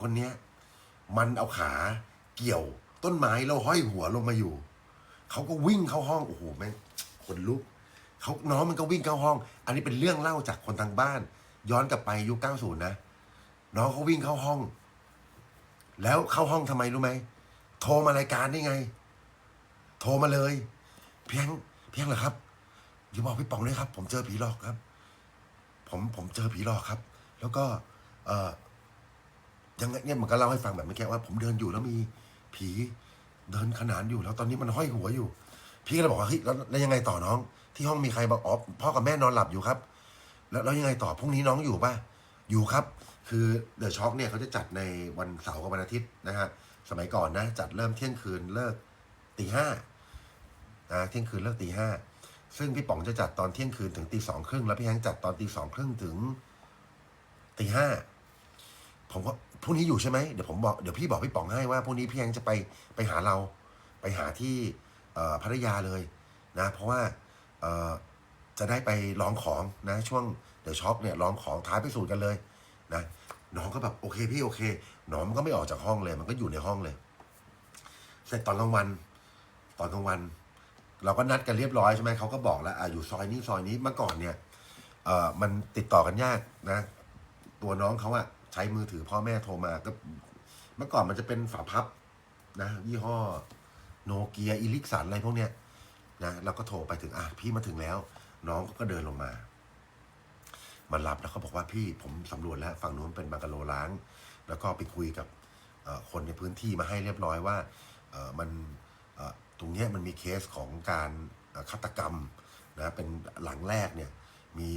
คนเนี้ยมันเอาขาเกี่ยวต้นไม้แล้วห้อยหัวลงมาอยู่ เขาก็วิ่งเข้าห้องโอ้โหแม่งขนลุกเขาน้องมันก็วิ่งเข้าห้อง อันนี้เป็นเรื่องเล่าจากคนทางบ้าน ย้อนกลับไปยุคเก้าศูนย์นะน้องเขาวิ่งเข้าห้อง แล้วเข้าห้องทำไมรู้ไหมโทรมารายการได้ไง โทรมาเลย เพียงเพียงเหรอครับอย่าบอกพี่ป๋องด้วยครับ ผมเจอผีหลอกครับ ผมผมเจอผีหลอกครับ แล้วก็ เออ ยังไงเนี่ยมันก็เล่าให้ฟังแบบเมื่อกี้ว่า ผมเดินอยู่แล้วมีผีเดินขนานอยู่ แล้วตอนนี้มันห้อยหัวอยู่ พี่ก็เลยบอกว่าเฮ้ยแล้วแล้วยังไงต่อน้อง ที่ห้องมีใครบอกอ๋อพ่อกับแม่นอนหลับอยู่ครับ แล้วแล้วยังไงต่อพรุ่งนี้น้องอยู่ป่ะอยู่ครับ คือเดอะช็อคเนี่ยเขาจะจัดในวันเสาร์กับวันอาทิตย์นะฮะสมัยก่อนนะ จัดเริ่มเที่ยงคืนเลิกตีห้านะเที่ยงคืนเลิกตีห้าซึ่งพี่ป๋องจะจัดตอนเที่ยงคืนถึงตีสองครึ่งแล้วพี่แฮงจัดตอนตีสองครึ่งถึงตีห้า ผมก็พรุ่งนี้อยู่ใช่ไหมเดี๋ยวผมบอกเดี๋ยวพี่บอกพี่ป๋องให้ว่าพรุ่งนี้พี่แฮงจะไปไปหาเรา ไปหาที่เอ่อพัทยาเลยนะ เพราะว่าเอ่อจะได้ไปลองของนะช่วงเดี๋ยวช็อคเนี่ยลองของท้ายไปสูตรกันเลยนะน้องก็แบบโอเคพี่โอเคน้องมันก็ไม่ออกจากห้องเลย มันก็อยู่ในห้องเลยเสร็จตอนกลางวัน ตอนกลางวัน เราก็นัดกันเรียบร้อยใช่ไหมเขาก็บอกแล้วอะอยู่ซอยนี้ซอยนี้เมื่อก่อนเนี่ยเอ่อมันติดต่อกันยากนะ ตัวน้องเขาอะ ใช้มือถือพ่อแม่โทรมาก็เมื่อก่อนมันจะเป็นฝาพับนะ ยี่ห้อโนเกียอีลิกสันอะไรพวกเนี้ยนะเราก็โทรไปถึงอะพี่มาถึงแล้ว น้องก็เดินลงมามารับแล้วเขาบอกว่าพี่ผมสำรวจแล้วฝั่งนู้นเป็นบังกะโลล้าง แล้วก็ไปคุยกับคนในพื้นที่มาให้เรียบร้อยว่ามันตรงเนี้ยมันมีเคสของการฆาตกรรมนะเป็นหลังแรกเนี่ยมี